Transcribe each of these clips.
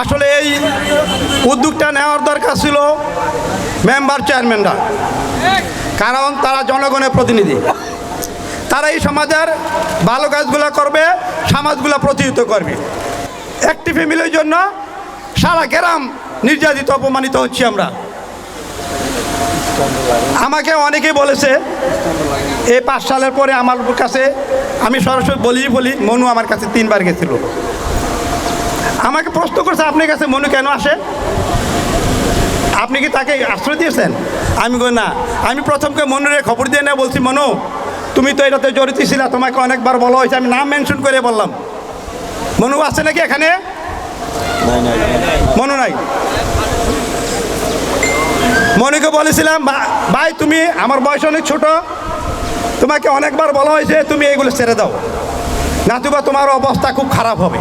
আসলে এই উদ্যোগটা নেওয়ার দরকার ছিল মেম্বার চেয়ারম্যানরা। কারণ তারা জনগণের প্রতিনিধি। তারা এই সমাজের ভালো কাজগুলো করবে, সমাজগুলো প্রতিহিত করবে। একটি ফ্যামিলির জন্য সারা গ্রাম নির্যাতিত, অপমানিত হচ্ছি আমরা। আমাকে অনেকেই বলেছে, এই পাঁচ সালের পরে আমার কাছে, আমি সরাসরি বলি বলি, মনু আমার কাছে তিনবার গেছিল। আমাকে প্রশ্ন করছে, আপনার কাছে মনু কেন আসে? আপনি কি তাকে আশ্রয় দিয়েছেন? আমি কই না। আমি প্রথমকে মনুরে খবর দিয়ে না বলছি, মনু, তুমি তো এটাতে জড়িত ছিলা, তোমাকে অনেকবার বলা হয়েছে, আমি নাম মেনশন করে বললাম। মনু আছে নাকি এখানে? মনু নাই। মনুকে বলেছিলাম "ভা- ভাই, তুমি, আমার বয়স অনেক ছোট, তোমাকে অনেকবার বলা হয়েছে, তুমি এইগুলো ছেড়ে দাও। নাতুবা তোমার অবস্থা খুব খারাপ হবে।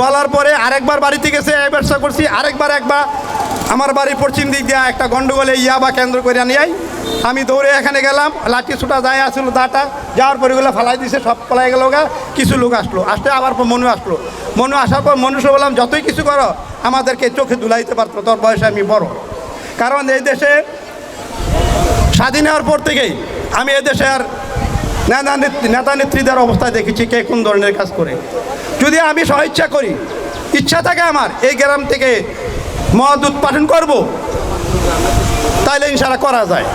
বলার পরে আরেকবার বাড়িতে গেছে এই ব্যবসা করছি, আরেকবার একবার আমার বাড়ি পশ্চিম দিক দিয়ে একটা গন্ডগোলে ইয়াবা কেন্দ্র করে নিয়ে আমি দৌড়ে এখানে গেলাম, লাঠি ছুটা যায় আসলো দাটা যাওয়ার পরে এগুলো ফালাই দিছে, সব ফলাই গেল গা, কিছু লোক আসলো। আসতে আবার মনু আসলো। মনু আসার পর মনুষ্য বললাম, যতই কিছু করো, আমাদেরকে চোখে দুলাইতে পারতো, তোর বয়সে আমি বড়। কারণ এই দেশে স্বাধীন হওয়ার পর থেকেই আমি এদেশের নেতা নেতা নেত্রীদের অবস্থা দেখেছি কে কোন ধরনের কাজ করে। যদি আমি স্বইচ্ছা করি, ইচ্ছা থাকে আমার এই গ্রাম থেকে মদ উৎপাদন করব তাহলে ইনশাল্লাহ করা যায়।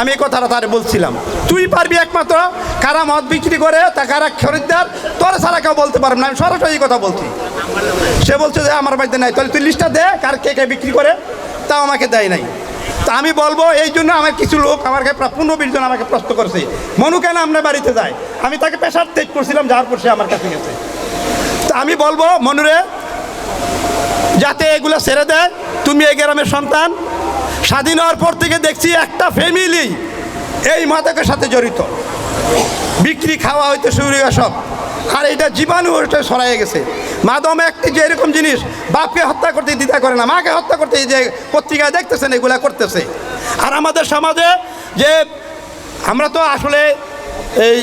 আমি এই কথাটা তারে বলছিলাম। তুই পারবি একমাত্র কারা মদ বিক্রি করে, তা কারা খরিদ্দার, তোর ছাড়া কেউ বলতে পারবে না। আমি সরাসরি কথা বলছি। সে বলছে যে, আমার বাড়িতে নাই। তাহলে তুই লিস্টটা দে, কার কে কে বিক্রি করে, তাও আমাকে দেয় নাই। তা আমি বলব, এই জন্য আমার কিছু লোক আমার কাছে বিশ জন আমাকে প্রশ্ন করেছে, মনু কেন আপনার বাড়িতে যায় আমি তাকে পেশার তেজ করছিলাম, যার পর সে আমার কাছে গেছে। তা আমি বলব মনুরে যাতে এগুলো ছেড়ে দেয় তুমি এই গ্রামের সন্তান। স্বাধীন হওয়ার পর থেকে দেখছি একটা ফ্যামিলি এই মাদকের সাথে জড়িত। বিক্রি, খাওয়া হইতে শুরু সব। আর এটা জীবাণু ছড়াই গেছে। মাদম একটি যে এরকম জিনিস, বাপকে হত্যা করতে দ্বিধা করে না, মাকে হত্যা করতে যে পত্রিকায় দেখতেছেন, এগুলা করতেছে। আর আমাদের সমাজে যে আমরা তো আসলে এই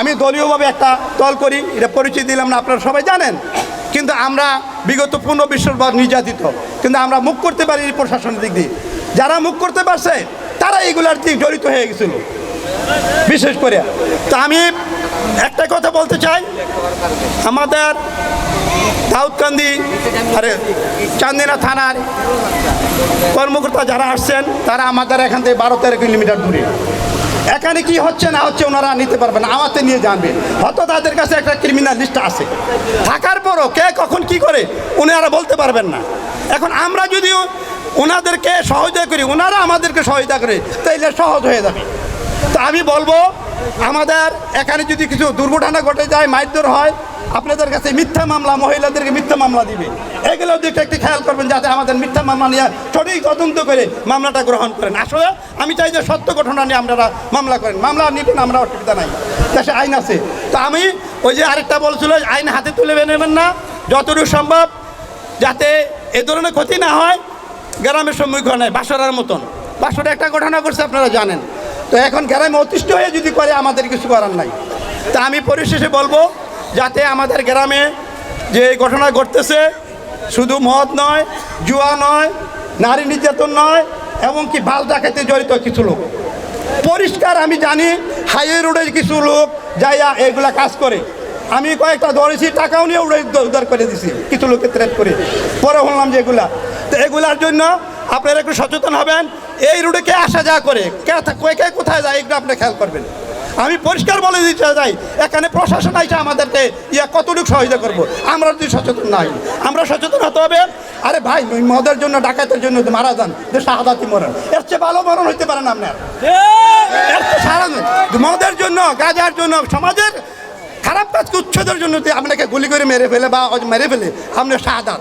আমি দলীয়ভাবে একটা দল করি, এটা পরিচয় দিলাম না, আপনারা সবাই জানেন। কিন্তু আমরা বিগত পনেরো বিশ্ববার নির্যাতিত, কিন্তু আমরা মুখ করতে পারি প্রশাসনের দিক দিয়ে। যারা মুখ করতে পারছে, তারা এইগুলার দিক জড়িত হয়ে গেছিল, বিশেষ করে। তো আমি একটা কথা বলতে চাই। আমাদের দাউদকান্দি, আরে চান্দিনা থানার কর্মকর্তা যারা আসছেন, তারা আমাদের এখান থেকে বারো তেরো কিলোমিটার দূরে। এখানে কি হচ্ছে না হচ্ছে ওনারা নিতে পারবেন আমাতে নিয়ে জানবেন হয়তো তাদের কাছে একটা ক্রিমিনাল লিস্ট আছে। থাকার পরও কে কখন কি করে, ওনারা বলতে পারবেন না। এখন আমরা যদিও ওনাদেরকে সহযোগিতা করি, ওনারা আমাদেরকে সহায়তা করে, তাইলে সহজ হয়ে যাবে। তো আমি বলব আমাদের এখানে যদি কিছু দুর্ঘটনা ঘটে যায়, মারধর হয়, আপনাদের কাছে মিথ্যা মামলা, মহিলাদেরকে মিথ্যা মামলা দিবে। এগুলো দিকটা একটু খেয়াল করবেন যাতে আমাদের মিথ্যা মামলা নিয়ে সঠিক তদন্ত করে মামলাটা গ্রহণ করেন। আসলে আমি চাই যে সত্য ঘটনা নিয়ে আপনারা মামলা করেন। মামলা নিবেন, আমরা অসুবিধা নাই। দেশে আইন আছে। তো আমি ওই যে আরেকটা বলছিল, আইন হাতে তুলে নেবেন না। যতটুকু সম্ভব যাতে এ ধরনের ক্ষতি না হয়, গ্রামের সম্মুখীন হয় বাসরার মতন। বাসরা একটা ঘটনা করছে আপনারা জানেন। তো এখন গ্রামে অতিষ্ঠ হয়ে যদি করে, আমাদের কিছু করার নাই। তা আমি পরিশেষে বলব, যাতে আমাদের গ্রামে যে ঘটনা ঘটতেছে, শুধু মদ নয়, জুয়া নয়, নারী নির্যাতন নয়, এমনকি বাল ডাকাতে জড়িত কিছু লোক। পরিষ্কার আমি জানি, হাইওয়ে রোডে কিছু লোক যাইয়া এগুলা কাজ করে। আমি কয়েকটা ধরেছি, টাকাও নিয়ে উড়ে উদ্ধার করে দিছি, কিছু লোককে থ্রেট করে। পরে বললাম যে এগুলা। তো এগুলার জন্য আপনারা একটু সচেতন হবেন। এই রুটে কে আসা যা করে, কে কে কোথায় যায়, এগুলো আপনি খেয়াল করবেন। আমি পরিষ্কার বলে দিতে চাই, এখানে প্রশাসন আইসা আমাদেরকে, ইয়া কতটুকু সহযোগিতা করব? আমরা যদি সচেতন নাই আমরা সচেতন হতে হবে। আরে ভাই মদের জন্য, ডাকাতের জন্য মারা যান, যে শাহাদাতি মরণ, এর চেয়ে ভালো মরণ হইতে পারে না আপনার। এর চেয়ে সারা মদের জন্য, গাজার জন্য, সমাজের খারাপ কাজকে উচ্ছেদের জন্য আপনাকে গুলি করে মেরে ফেলে বা মেরে ফেলে আপনার শাহাদাত।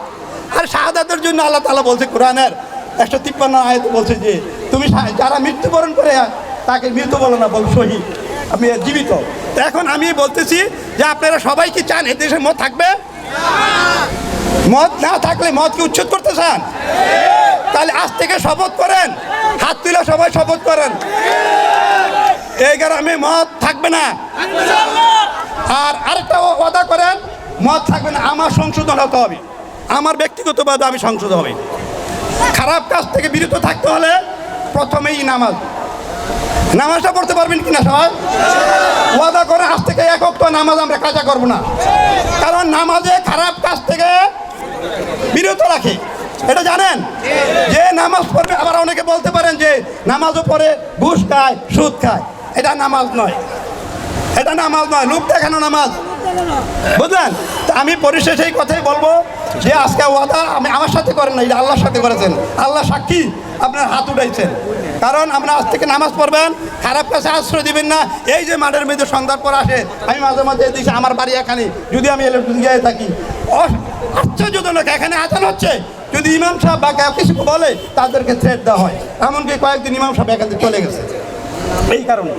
আর শাহাদাতের জন্য আল্লাহ তালা বলছে, কোরআনের একশো তিপ্পান্ন আয়ত বলছে যে, তুমি যারা মৃত্যুবরণ করে তাকে মৃত্যু বলো না, বল শহীদ আমি জীবিত। তো এখন আমি বলতেছি যে, আপনারা সবাই কি চান এ দেশে মদ থাকবে? মদ না থাকলে মদকে উচ্ছেদ করতে চান? তাহলে আজ থেকে শপথ করেন। হাত তুলে সবাই শপথ করেন। এই গ্রামে মদ থাকবে না। আর আরেকটা ওয়াদা করেন মত থাকবে না। আমার সংশোধন হতে হবে। আমার ব্যক্তিগতভাবে আমি সংশোধন হবে। খারাপ কাজ থেকে বিরত থাকতে হলে প্রথমেই নামাজ। নামাজটা পড়তে পারবেন কিনা সবাই? ওয়াদা করে আজ থেকে একক তো নামাজ আমরা কাজা করব না। কারণ নামাজে খারাপ কাজ থেকে বিরত রাখে। এটা জানেন? যে নামাজ পড়বে, আবার অনেকে বলতে পারেন যে নামাজও পড়ে, ঘুষ খায়, সুদ খায়। এটা নামাজ নয়। এটা নামাজ নয়। লোক দেখানো নামাজ। বুঝলেন? আমি পরিশেষে এই কথাই বলব। যে আজকে ওয়াদা আমি আমার সাথে করেন না এটা আল্লাহর সাথে করেছেন। আল্লাহ সাক্ষী, আপনার হাত উঠাইছেন। কারণ আমরা আজ থেকে নামাজ পড়বেন, খারাপ কাছে আশ্রয় দিবেন না। এই যে মাঠের মধ্যে সন্ধ্যার পর আসে, আমি মাঝে মাঝে দিচ্ছি আমার বাড়ি এখানে, যদি আমি ইলেকট্রিক থাকি। আশ্চর্যজনক, এখানে আচান হচ্ছে। যদি ইমাম সাহেব বা কেউ কিছু বলে, তাদেরকে থ্রেট দেওয়া হয়। এমনকি কয়েকদিন ইমাম সাহেব এখান থেকে চলে গেছে। এই কারণে।